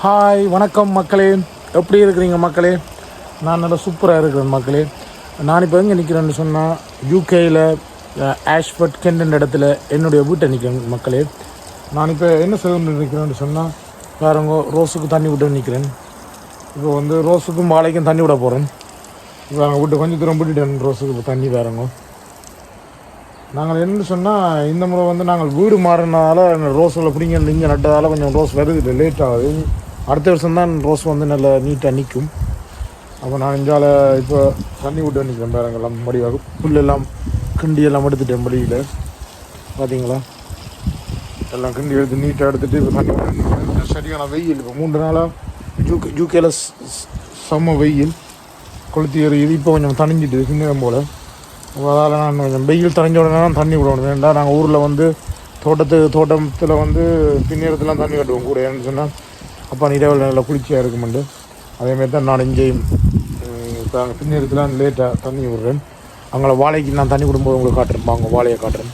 Hi வணக்கம் மக்களே. எப்படி இருக்கிறீங்க மக்களே? நான் நல்லா சூப்பராக இருக்கிறேன் மக்களே. நான் இப்போ எங்கே நிற்கிறேன்னு சொன்னால் யூகேயில் ஆஷ்பர்ட் கெண்டன் இடத்துல என்னுடைய வீட்டை நிற்கிறேன் மக்களே. நான் இப்போ என்ன செய்து நிற்கிறேன்னு சொன்னால் பாருங்க ரோஸுக்கு தண்ணி விட்டு நிற்கிறேன் இப்போ வந்து ரோஸுக்கும் வாழைக்கும் தண்ணி விட போகிறேன் இப்போ நாங்கள் விட்டு கொஞ்சம் தூரம் விட்டுட்டேன் ரோஸுக்கு இப்போ தண்ணி வேறங்க நாங்கள் என்ன சொன்னால் இந்த முறை வந்து நாங்கள் வீடு மாறினதால ரோஸில் பிடிங்க இங்கே நட்டதால் கொஞ்சம் ரோஸ் வருது லேட் ஆகுது. அடுத்த வருஷம் தான் ரோஸ் வந்து நல்லா நீட்டாக நிற்கும் அப்போ நான் இங்கால இப்போ தண்ணி விட்டு நிற்கிறேன் பேரங்கெல்லாம் எல்லாம் மடிவாக புல் கிண்டி எல்லாம் எடுத்துட்டேன் மடியில். பார்த்தீங்களா எல்லாம் கிண்டி எடுத்து நீட்டாக எடுத்துகிட்டு இப்போ தண்ணி விட்டு சரியான வெயில். இப்போ மூன்று நாளாக ஜூகே ஜூகேல செம்ம வெயில். கொளுத்தி எறியுது இப்போ கொஞ்சம் தணிஞ்சிட்டு சின்னம் போல். அதால் நான் கொஞ்சம் வெயில் தணிஞ்ச உடனே தான் தண்ணி விடணும் ஏன்டா நாங்கள் ஊரில் வந்து தோட்டத்து தோட்டத்தில் வந்து பின்னேரத்துலாம் தண்ணி கட்டுவோம் கூட ஏன்னு சொன்னால் அப்போ நிலவில் நல்லா குளிர்ச்சியாக இருக்குமெண்டு. அதேமாரி தான் நான் இங்கேயும் இப்போ லேட்டாக தண்ணி விடுறேன். அங்கே வாழைக்கு நான் தண்ணி விடும்போது உங்களுக்கு காட்டுறேன். அவங்க வாழையை காட்டுறேன்.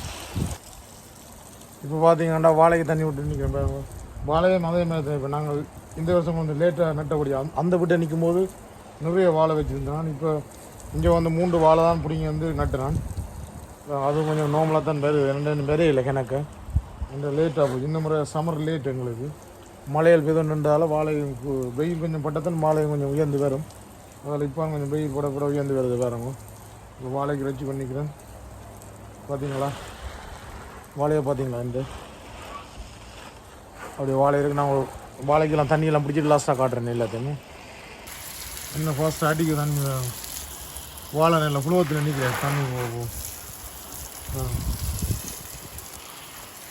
இப்போ பார்த்தீங்கன்னா வாழைக்கு தண்ணி விட்டு நிற்கிறேன் பாருங்க வாழையும் அதே மாதிரி இப்போ நாங்கள் இந்த வருஷம் கொஞ்சம் லேட்டாக நட்டபடி அந்த- அந்த வீட்டை நிற்கும் போது நிறைய வாழை வச்சுருந்தான். இப்போ இங்கே வந்து மூன்று வாழை தான் பிடிங்கி வந்து நட்டுறான் அது கொஞ்சம் நோம்பலாக தான் வருது ரெண்டு ரெண்டு பேரே இல்லை எனக்கு இந்த லேட்டாக போச்சு. இந்த முறை சம்மர் லேட் எங்களுக்கு. மழையில் விதம் நின்றாலும் வாழை வெயில் கொஞ்சம் பட்டத்தான் மாலையும் கொஞ்சம் உயர்ந்து வரும். அதில் இப்போ கொஞ்சம் வெயில் போட போட உயர்ந்து வருது வேறங்க இப்போ வாழைக்கு ரசி பண்ணிக்கிறேன். பார்த்தீங்களா? வாழையை பார்த்தீங்களா இந்த? அப்படியே வாழை இருக்கு. நான் வாழைக்கெல்லாம் தண்ணியெல்லாம் பிடிச்சிட்டு லாஸ்ட்டாக காட்டுறேன் எல்லாத்தையுமே. என்ன ஃபாஸ்ட்டாக அடிக்க தண்ணி. வாழை நல்ல புழுவத்தில் நிற்கிறேன் தண்ணி போகும்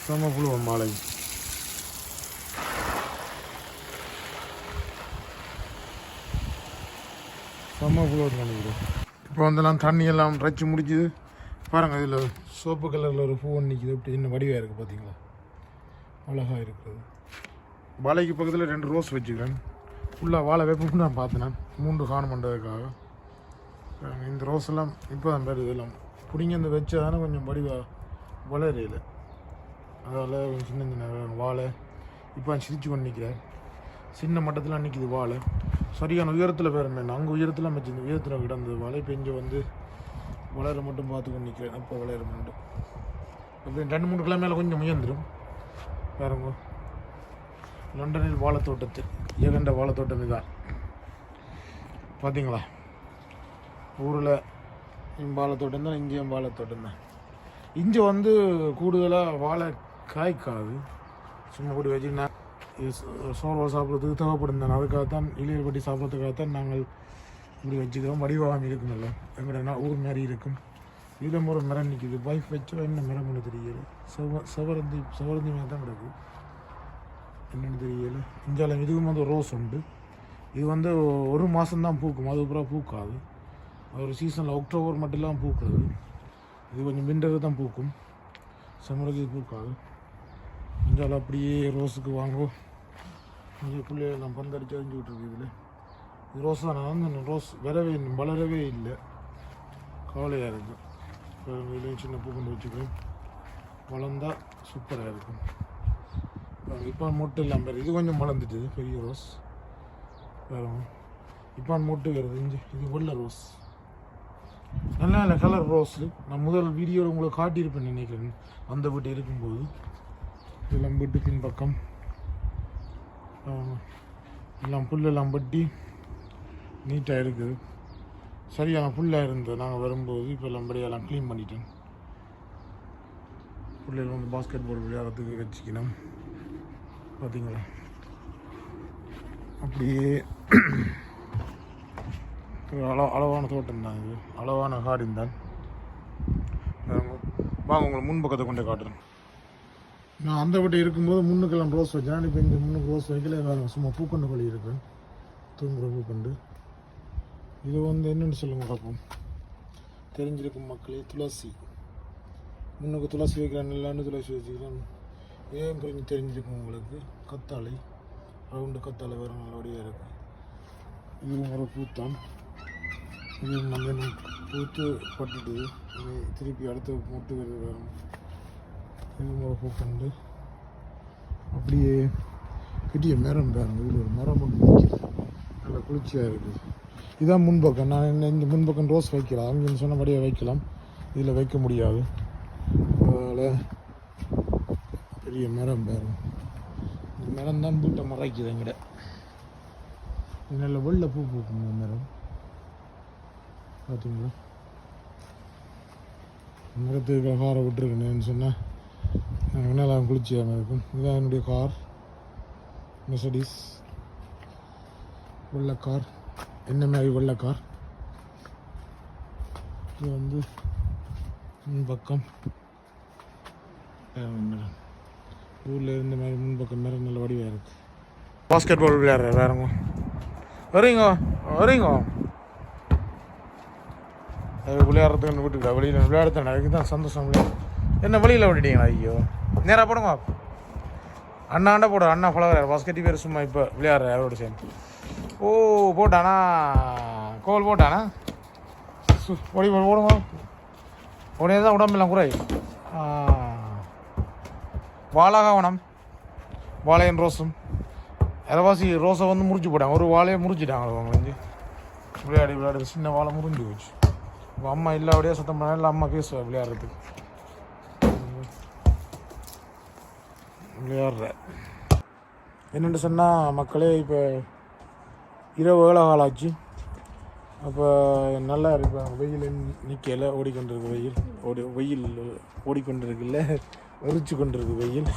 செம்ம புழுவம் மாலை செம்ம புழுவத்தில் நிற்கிறேன் இப்போ வந்தெல்லாம் தண்ணி எல்லாம் ரச்சு முடிச்சுது. பாருங்கள் இதில் சோப்பு கலரில் ஒரு பூ நிற்கிது இப்படி இன்னும் வடிவாக இருக்குது பார்த்தீங்களா அழகாக இருக்குது. வாழைக்கு பக்கத்தில் ரெண்டு ரோஸ் வச்சுக்கிறேன். ஃபுல்லாக வாழை வைப்போம்னு நான் பார்த்தேன் மூன்று காணும் பண்ணுறதுக்காக இந்த ரோஸ் எல்லாம் இப்போ தான் பேர் இதெல்லாம் பிடிங்க இந்த வச்சதானே கொஞ்சம் வடிவாக வளரையில். அதால் கொஞ்சம் சின்ன சின்ன வாழை. இப்போ சிரிச்சு கொண்டு நிற்கிறேன் சின்ன மட்டத்தில் நிற்கிது வாழை. சரியான உயரத்தில் பேர் நாங்கள் அங்கே உயரத்தில் வச்சிருந்து உயரத்தில் கிடந்தது வலை பெஞ்சு வந்து வளர மட்டும் பார்த்துக்கொண்டு நிற்கிறேன் அப்போ வளையற மட்டும். அப்படி ரெண்டு மூணு கிழமையில கொஞ்சம் முயந்துடும் பாருங்க. லண்டனில் வாழைத்தோட்டத்தில் ஏகண்ட வாழைத்தோட்டம் இதுதான். பார்த்தீங்களா ஊரில் வாழைத்தோட்டம் தான் இங்கேயும் வாழைத்தோட்டம் தான். இங்கே வந்து கூடுதலாக வாழை காய்க்காது. சும்மா கூட வச்சுன்னா சோளம் சாப்பிட்றதுக்கு தேவைப்படுந்தான் அதுக்காகத்தான் இளையல் பட்டி சாப்பிட்றதுக்காகத்தான் நாங்கள் இப்படி வச்சுக்கிறோம். வடிவாகம் இருக்குமில்ல. எங்களோட ஊர் மாதிரி இருக்கும். இதில் ஒரு மரம் நிற்கிது வைஃப் வச்சோ என்ன மரம் ஒன்று தெரியல. செவ செவரந்தி செவரந்தி மாதிரி தான் கிடக்கு. என்னென்னு தெரியல. இஞ்சாலம் இதுவும் வந்து ரோஸ் உண்டு. இது வந்து ஒரு மாதம்தான் பூக்கும். அதுக்கப்புறம் பூக்காது. ஒரு சீசனில் அக்டோபர் மட்டும்லாம் பூக்காது. இது கொஞ்சம் விண்டர் தான் பூக்கும். சம்மருக்கு பூக்காது. இஞ்சாலம் அப்படியே ரோஸுக்கு வாங்குவோம். இங்கே பிள்ளைகள்லாம் பந்தடிச்சு அழிஞ்சு இருக்கு இதில். இது ரோஸ் தான். நான் வந்து ரோஸ் வரவே வளரவே இல்லை. கவலையாக இருக்கும். பாருங்க, சின்ன பூ கொண்டு வச்சுக்கிறேன். வளர்ந்தா சூப்பராக இருக்கும். இப்போ மொட்டு இல்லாமல் பாரு. இது கொஞ்சம் வளர்ந்துட்டு பெரிய ரோஸ். பாருங்க இப்போ மொட்டு வருது இஞ்சி இது வெள்ளை ரோஸ். நல்ல நல்ல கலர் ரோஸு. நான் முதல் வீடியோவில் உங்களுக்கு காட்டியிருப்பேன் நினைக்கிறேன். அந்த வீட்டு இருக்கும்போது. இதெல்லாம் வீட்டு பின்பக்கம் எல்லாம் புல்லெல்லாம் பட்டி நீட்டாக இருக்குது. சரியான புல்லாக இருந்தது நாங்கள் வரும்போது இப்போ எல்லாம் படியெல்லாம் க்ளீன் பண்ணிட்டேன் பிள்ளைகள் வந்து பாஸ்கெட் பால் விளையாடுறதுக்கு வச்சுக்கணும் பார்த்தீங்களா அப்படியே அளவு அள அளவான தோட்டம் தான் இது. அளவான காடின் தான். வாங்க உங்களை முன்பக்கத்தை கொண்டே காட்டுறேன். நான் அந்த வீட்டு இருக்கும்போது முன்னுக்கெல்லாம் ரோஸ் வச்சேன் இப்போ இங்கே முன்னுக்கு ரோஸ் வைக்கல வேறு சும்மா பூக்கண்டு கொள்ளி இருக்கேன் தூங்குற பூக்கொண்டு. இது வந்து என்னென்னு சொல்லுங்க பார்ப்போம். தெரிஞ்சிருக்கும் மக்களே துளசி. முன்னுக்கு துளசி வைக்கிறேன் இல்லாண்டு துளசி வச்சுக்கிறேன். ஏன் புரிஞ்சு தெரிஞ்சிருக்கும் உங்களுக்கு? கத்தாழை. ரவுண்டு கத்தாழை வேறு நல்லபடியாக இருக்குது இதுவும் ஒரு பூத்தான் இது நம்ம பூத்து பட்டுட்டு திருப்பி அடுத்து மொட்டு வருது வேறு பூக்கண்டு அப்படியே பெரிய மரம் பாருங்க இதில் ஒரு மரம் ஒன்று நிற்கிது நல்ல குளிர்ச்சியாக இருக்குது இதுதான் முன்பக்கம். நான் என்ன இந்த முன்பக்கம் ரோஸ் வைக்கலாம். அவங்க சொன்னபடியே வைக்கலாம். இதில் வைக்க முடியாது. அதனால் பெரிய மரம் பாருங்க. இந்த மரம் தான் பூட்டை மறைக்குது எங்கிட்ட நல்ல வெள்ளை பூ பூக்குங்க மரம். பார்த்தீங்களா மரத்துக்கு காரை விட்டுருக்கணும்னு சொன்னால் நல்லா குளிர்ச்சியாக இருக்கும். இதுதான் என்னுடைய கார் மெசடிஸ் வெள்ளை கார் என்ன மாதிரி வெள்ளை கார் இது வந்து முன்பக்கம் ஊரில் இருந்த மாதிரி முன்பக்கம் மாதிரி நல்ல வடிவாக இருக்குது பாஸ்கெட் பால் விளையாடுற வேறங்க. வரீங்க வரீங்க அது விளையாடுறதுக்கு வீட்டுக்கு வெளியில் விளையாடுறேன் அதுக்கு தான் சந்தோஷம். விளையாடு என்ன வழியில் விட்டுட்டீங்களா? ஐயோ. நேராக போடுங்க அண்ணாண்ட போடு. அண்ணா ஃபாலோவர் பாஸ்கெட்டி பேர் சும்மா இப்போ விளையாடுற யாரோட சேர்ந்து ஓ போட்டானா? கோல் போட்டானா? ஓடி ஓடுங்க உடனே தான் உடம்பெல்லாம் குறை. ஆ. வாழாகவனம் வாழையன் ரோஸும். இலவாசி ரோஸை வந்து முறிச்சு போட்டாங்க. ஒரு வாழையை முறிச்சிட்டாங்க அவங்க வந்து. விளையாடி விளையாடி சின்ன வாழை முறிஞ்சு போச்சு. இப்போ அம்மா இல்லாவிடையே சத்தம் பண்ண இல்லை அம்மா பேசுவா விளையாடுறதுக்கு. விளையாடுற. என்னென்னு சொன்னால் மக்களே இப்போ இரவு ஏழை காலாச்சு அப்போ நல்லா இருப்பேன் வெயில் நிற்கல ஓடிக்கொண்டிருக்கு வெயில். ஓடி வெயில் ஓடிக்கொண்டிருக்குல்ல எரிச்சு கொண்டிருக்கு வெயில்.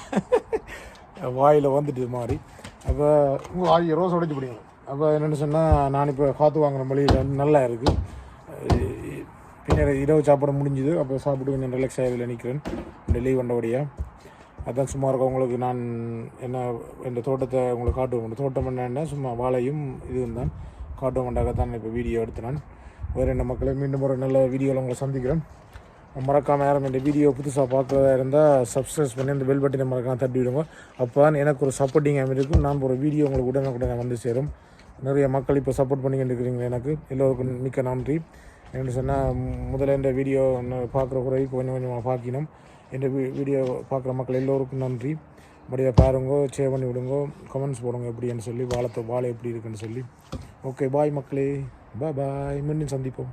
வாயில் வந்துட்டு மாறி அப்போ உங்கள் ஆயிரம் ரோஸ் உடைச்சு பிடிக்கும் அப்போ என்னென்னு சொன்னால் நான் இப்போ காற்று வாங்கின வழியில் நல்லா இருக்குது பின்னர் இரவு சாப்பிட முடிஞ்சுது. அப்போ சாப்பிட்டு கொஞ்சம் ரிலாக்ஸ் ஆகல நிற்கிறேன் டெல்லி லீவ் அதுதான் அதான் சும்மா இருக்க உங்களுக்கு நான் என்ன என் தோட்டத்தை உங்களுக்கு காட்டுவோம். இந்த தோட்டம் என்னென்ன சும்மா வாழையும் இதுவும் தான். காட்டுவோம்டாக தான் இப்போ வீடியோ எடுத்து நான் வேறு என்ன மக்களை மீண்டும் ஒரு நல்ல வீடியோவில் உங்களை சந்திக்கிறேன். மறக்காமல் யாரும் இந்த வீடியோ புதுசாக பார்க்குறதா இருந்தால் சப்ஸ்கிரைப் பண்ணி அந்த பெல் பட்டனை மறக்காமல் தட்டி விடுங்க. அப்போ தான் எனக்கு ஒரு சப்போர்ட்டிங் அமைக்கும் நான் ஒரு வீடியோ உங்களுக்கு உடனுக்குடனே வந்து சேரும். நிறைய மக்கள் இப்போ சப்போர்ட் பண்ணிக்கிட்டு இருக்கிறீங்க எனக்கு. எல்லோருக்கும் மிக்க நன்றி. என்று சொன்னால் முதல்ல இந்த வீடியோ பார்க்குற குறை கொஞ்சம் கொஞ்சமாக பார்க்கணும். இந்த வீ வீடியோ பார்க்குற மக்கள் எல்லோருக்கும் நன்றி. அப்படியே பாருங்கோ ஷேர் பண்ணி விடுங்க கமெண்ட்ஸ் போடுங்க எப்படின்னு சொல்லி வாழத்தை வாழை எப்படி இருக்குன்னு சொல்லி. ஓகே பாய் மக்களே. பாய் பாய் மீண்டும் சந்திப்போம்.